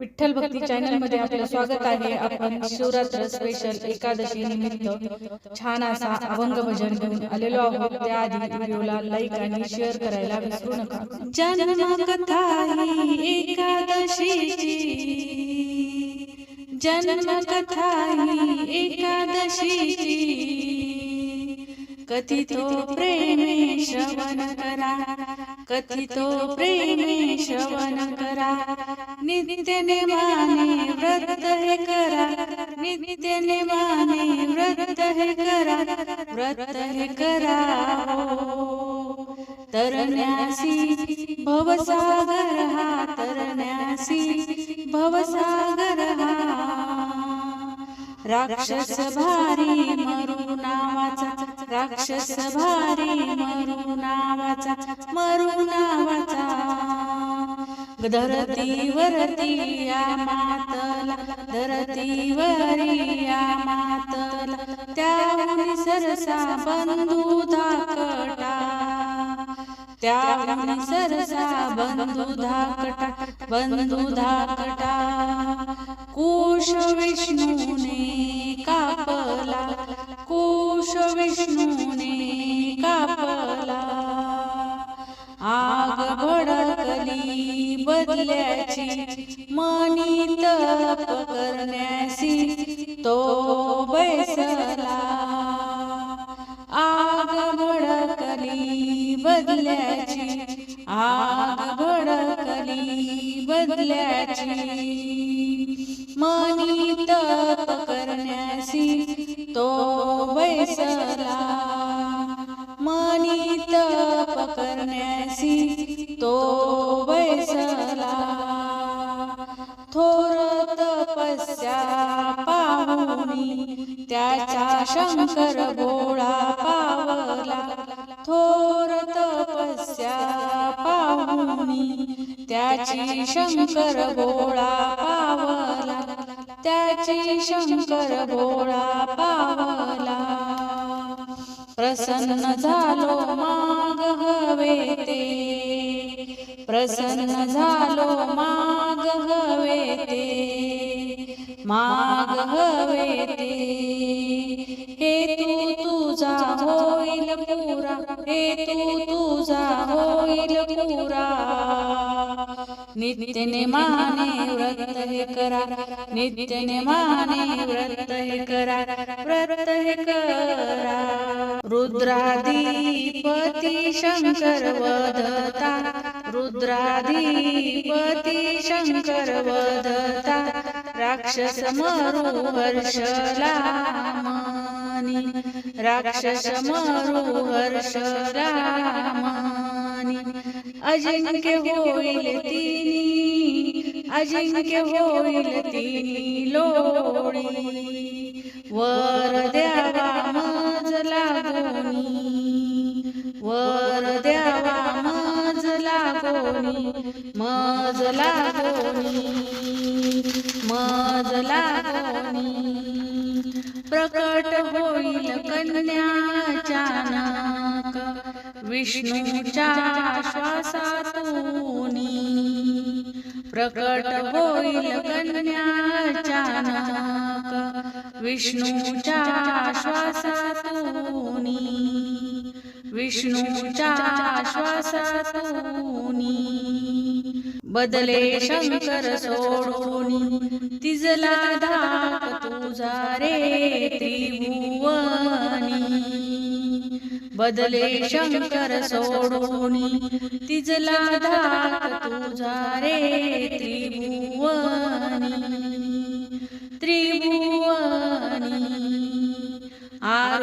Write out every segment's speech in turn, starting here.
विठ्ठल भक्ती चॅनलमध्ये आपलं स्वागत आहे. आपण शिवरात्र स्पेशल एकादशी निमित्त छान असा अभंग भजन घेऊन आलेलो आहोत. त्याआधी व्हिडिओला लाईक आणि शेअर करायला विसरू नका. जन्म कथा एकादशीची. जन्म कथा एकादशीची. कथितो प्रेमे श्रवण करा. कथितो प्रेमी श्रवण करा नित्य नेमाने व्रत हे करा नित्य नेमाने व्रत हे करा व्रत हे करा हो. तरण्यासी भवसागर हा तरण्यासी भवसागर हा राक्षस भारी मरु नावाचा राक्षस भारी मरु नावाचा मरू नावाचा धरती वरती या मातला धरती वरी या मातला. त्याहून सरसा बंधू धाकटा. त्याहून सरसा बंधू धाकटा बंधू धाकटा. कुश विष्णूने कापला कुश विष्णूने नाही बदल्याची मनी तप करण्यासी तो बैसला. आग भडकली बदल्याची आग भडकली बदल्याची मनी तप करण्यासी तो बैसला. मनी तप करण्यासी तो बैसला. थोर तपस्या पाहुनी त्याचा शंकर गोळा पावला. थोर तपस्या पाहुनी त्याची शंकर गोळा पावला. त्याची शंकर गोळा पावला. प्रसन्न झालो माग हवे ते. प्रसन्न झालो माग हवे ते माग हवे ते हे तू तुझा होईल पुरा हे तू तुझा होईल पुरा. नित्यने माने व्रत हे करा नित्यने माने व्रत हे करा व्रत हे करा. रुद्राधिपती शंकर वदता रुद्राधिपती शंकर वदता राक्षस मरु राक्षस मरु हर्षला अजिंक्य होईल तिनी अजिंक्य होईल तिनी लोळी। वर द्यावा मज लागोनी वर द्यावा कोणी मजला कोणी मजला कोणी प्रकट होईल कन्याचानक विष्णूच्या श्वासातूनी प्रकट होईल कन्याचानक विष्णूच्या विष्णूच्या श्वासातूनी बदले शंकर सोडूनी तिजला धाक तुझा रे त्रिभुवनी बदले शंकर सोडूनी तिजला धाक तुझा रे त्रिभुवनी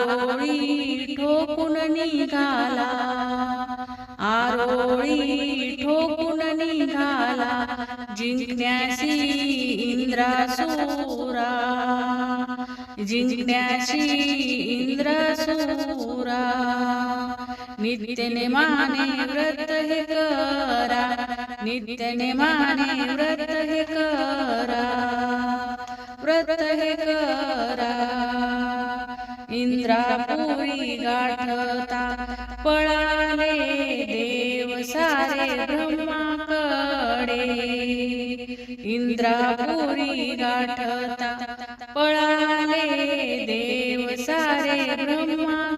आरोळी ठोकून निघाला. आरोळी ठोकून निघाला. जिंकण्याशी इंद्रासुरा. जिंकण्याशी इंद्रासुरा. नित्यने माने व्रत हे करा. नित्यने माने व्रत हे करा. व्रत हे करा. इंद्रापुरी गाठता पळाले देव सारे ब्रह्माकडे. इंद्रापुरी गाठता पळाले देव सारे ब्रह्माकडे.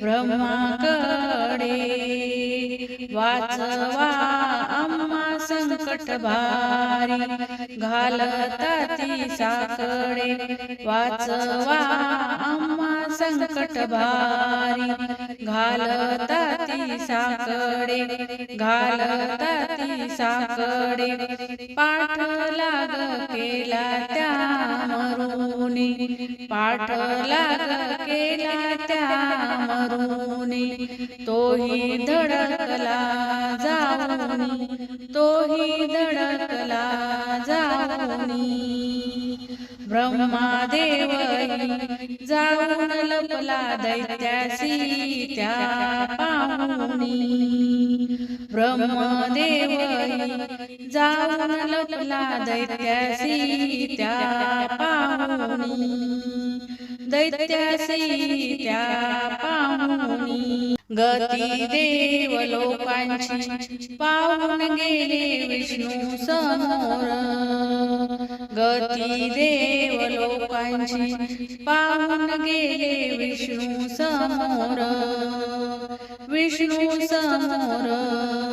ब्रह्माकडे वाचवा संकट भारी घालता ती साकडे वाचवा आम्हा संकट भारी. घालता ती साकडे घालता ती साकडे पाठ लाग केला त्या मरू पाठ केला त्या मरुनी तोही धडकला जाऊनी तोही धडकला जाऊनी ब्रह्मादेव जाऊन लपला दैत्यासी त्या पाहुनी ब्रह्मदेव जाऊन लपला दैत्यासी त्या पाहुनी दैत्यासी त्या पाहुनी गती देव लोकांची पाहून गेले विष्णू समोर गती देव लोकांची पाहून गेले विष्णू समोर. विष्णू समोर.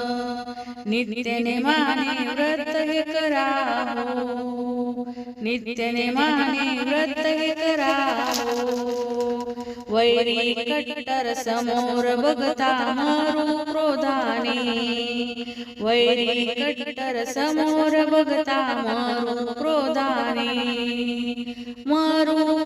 नित्यने माने व्रत हे करावो. नित्यने माने व्रत हे करावो. वैरी कट्टर समोर बघता मारू क्रोधाने. वैरी कट्टर समोर बघता मारू क्रोधाने. मारू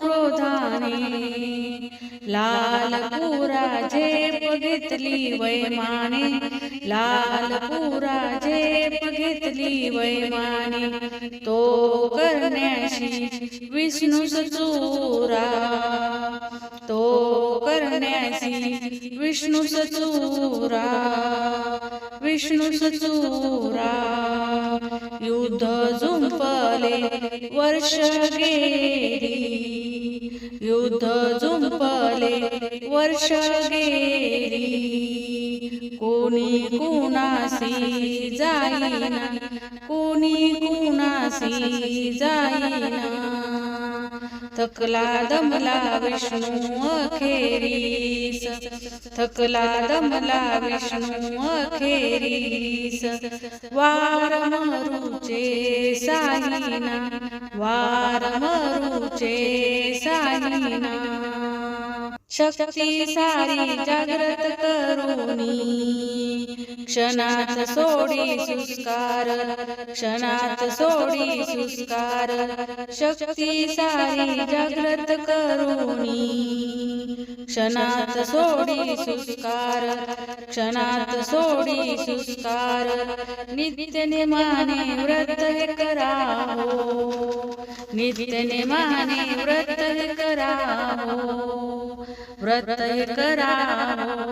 लाल पुरा झेप घेतली वैमाने लाल पुरा झेप घेतली वैमाने तो करण्याशी विष्णू सचुरा. तो करण्यासी विष्णू सचुरा. विष्णू सचुरा. युद्ध झुंपले वर्ष गेली. युद्ध झुंपले वर्ष गेली. कोणी कुणासी जाईना कोणी कुणासी जाईना. थकला दमला विष्णू अखेरीस थकला दमला विष्णू अखेरीस. वार मरुचे साहिना वार मरुचे साहिना शक्ती सारी जागृत करुणी. क्षणात सोडी सुस्कार क्षणात सोडी सुस्कार. शक्ती सारी जागृत करुणी. क्षणात सोडी सुस्कार क्षणात सोडी सुस्कार. नित्य नेमाने व्रत हे करावो. नित्य नेमाने व्रत हे व्रत हे करावो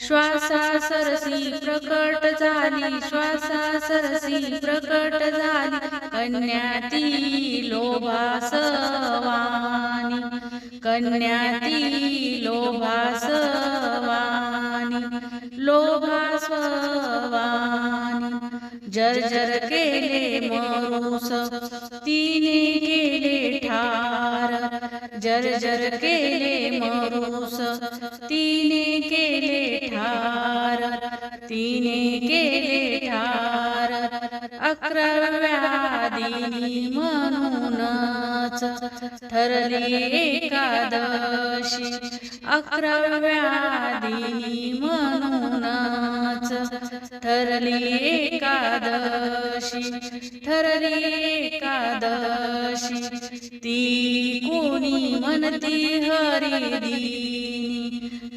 श्वासा सरसी प्रकट झाली श्वासा सरसी प्रकट झाली कन्याती लोभासवानी। कन्याती लोभासवानी लोभासवानी। जर्जर केले मरुस तिने जर जर केले मरुस तिने केले ठार तिने केले ठार अकराव्या दिनी म्हणून म्हणूनच ठरली एकादशी अकराव्या म्हणूनच ठरली एकादशी ठरली एकादशी ती कोणी म्हणती हरिदिनी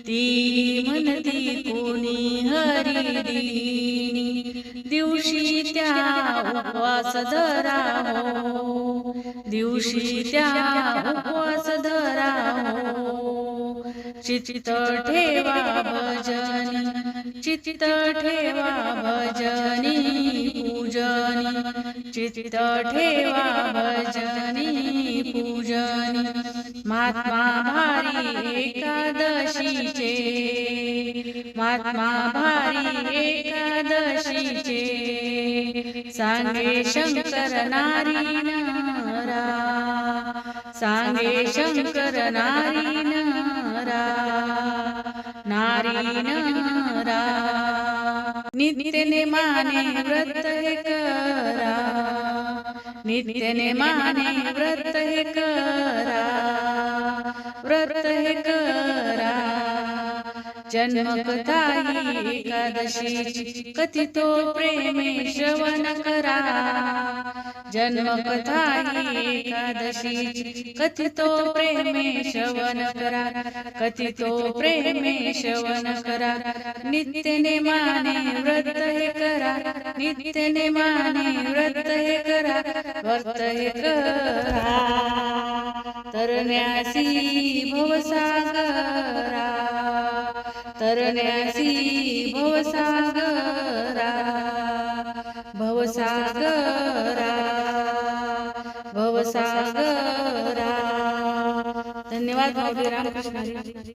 ती म्हणती कोणी हरिदिनी दिवशी त्या उपवास धरावो. दिवशी त्या उपवास धरावो. चित्त ठेवा भजनी चित्त ठेवा भजनी पूजनी चित्त ठेवा भजनी पूजनी. महात्मा भारी एकादशीचे महात्मा भारी एकादशीचे. सांगे शंकर नारी सांगे शंकर नारी नारा नारी नारा नित्य माने व्रत हे करा नित्य माने व्रत हे करा व्रत हे करा. जन्मकथा एकादशी कथितो प्रेमे श्रवण करा. जन्मकथा एकादशी कथितो प्रेमे श्रवण करा कथितो प्रेमे श्रवण करा। नित्य माने व्रत हे करा नित्य माने व्रत हे करा व्रत हे करा। तरण्यासी भवसागरा तरण्यासी भवसागरा। भवसागरा। भवसागरा धन्यवाद भाऊजी रामकृष्ण हरी.